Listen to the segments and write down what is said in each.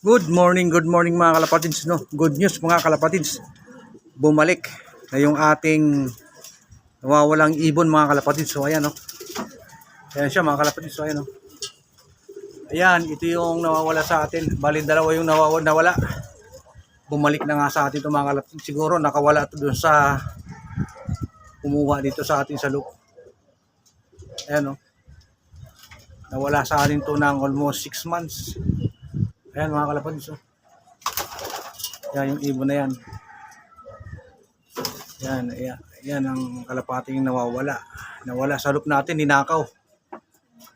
Good morning, good morning mga kalapatids. No? Good news mga kalapatids. Bumalik na yung ating nawawalang ibon mga kalapatids. So ayan no. Ayan siya mga kalapatids. So ayan no. Ayan, ito yung nawawala sa atin. Bali dalawa yung nawawala. nawala. Bumalik na nga sa atin ito mga kalapatids. Siguro nakawala ito dun sa kumuha dito sa atin sa loop. Ayan no. Nawala sa atin to ng almost 6 months. Ayan mga kalapads. Oh. Yan yung ibon na yan. Yan, yan, yan ang kalapating nawawala. Nawala sa loop natin, ninakaw.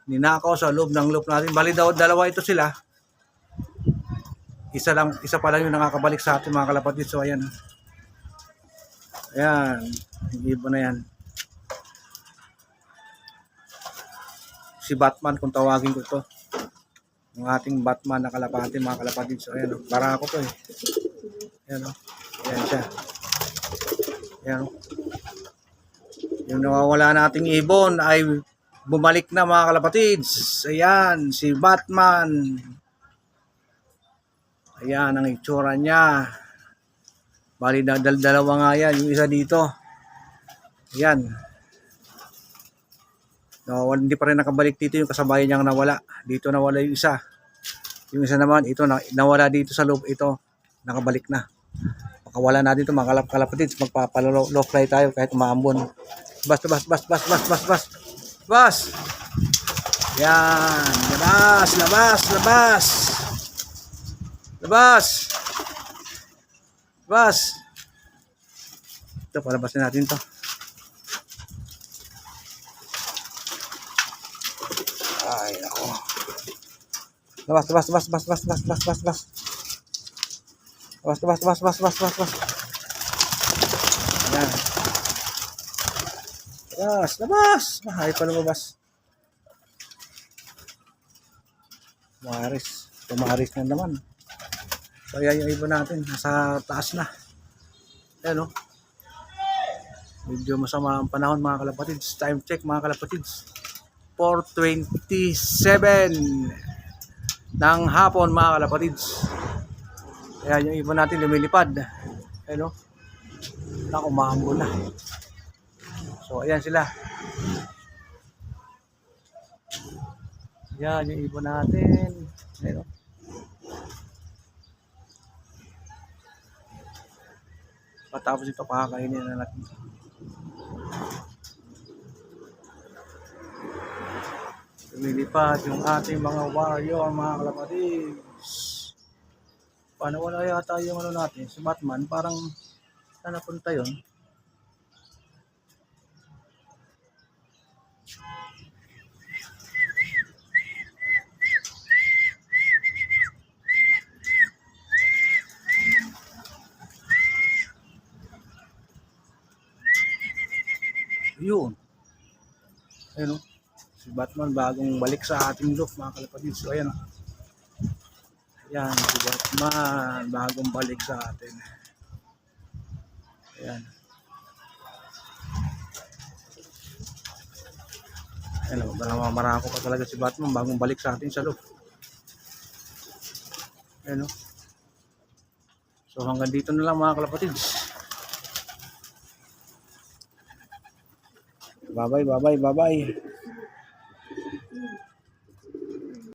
Ninakaw sa loob ng loop natin. Bali daw, dalawa ito sila. Isa lang, isa pa lang yung nakakabalik sa atin mga kalapatid. So ayan. Ayan, yung ibon na yan. Si Batman kung tawagin ko to yung ating Batman na kalapati, mga kalapatid. So, ayan, oh. para ako to eh. Ayan, oh. Ayan siya. Ayan, oh. Yung nawawala nating ibon ay bumalik na mga kalapatids. Ayan, si Batman. Ayan, ang itsura niya. Bali, dal- dalawa nga yan. Yung isa dito. Ayan. Nawawala, hindi pa rin nakabalik dito yung kasabayan niyang nawala. Dito nawala yung isa. Yung isa naman, ito na, nawala dito sa loob. Ito, nakabalik na. Makawala na dito mga kalap kalapatids. Magpapalo-low fly tayo kahit umaambon. Bas, bas, bas, bas, bas, bas, bas. Bas! Yan. Labas, labas, labas. Labas. Labas. Ito, palabasin natin to. Labas, labas, labas, labas, labas, labas, labas, labas, labas. Labas, labas, labas, labas, labas, labas, labas. Ayan. Labas, labas. Mahay pa lumabas. Maris. Tumaris na naman. So, ayan yung ibon natin. Nasa taas na. Ayan, oh. Medyo masama ang panahon mga kalapatids. Time check mga kalapatids. 4.27 ng hapon mga kalapatids. Kaya yung ibon natin lumilipad. Ayun o. Naku, maambo na. So, ayan sila. Yan yung ibon natin. Ayun o. Patapos ito, pakakainin na natin. Lumilipad yung ating mga warrior, mga kalapatids. Paano wala yata yung ano natin, si Batman, parang saan napunta yun? Yun. Ayun o. Si Batman bagong balik sa ating loop mga kalapatids. So ayan. Ayan, si Batman bagong balik sa atin. Ayan. Ayan o, marako pa talaga si Batman bagong balik sa atin sa loop. Ayan o. So hanggang dito na lang mga kalapatids. Bye bye, bye bye, bye bye.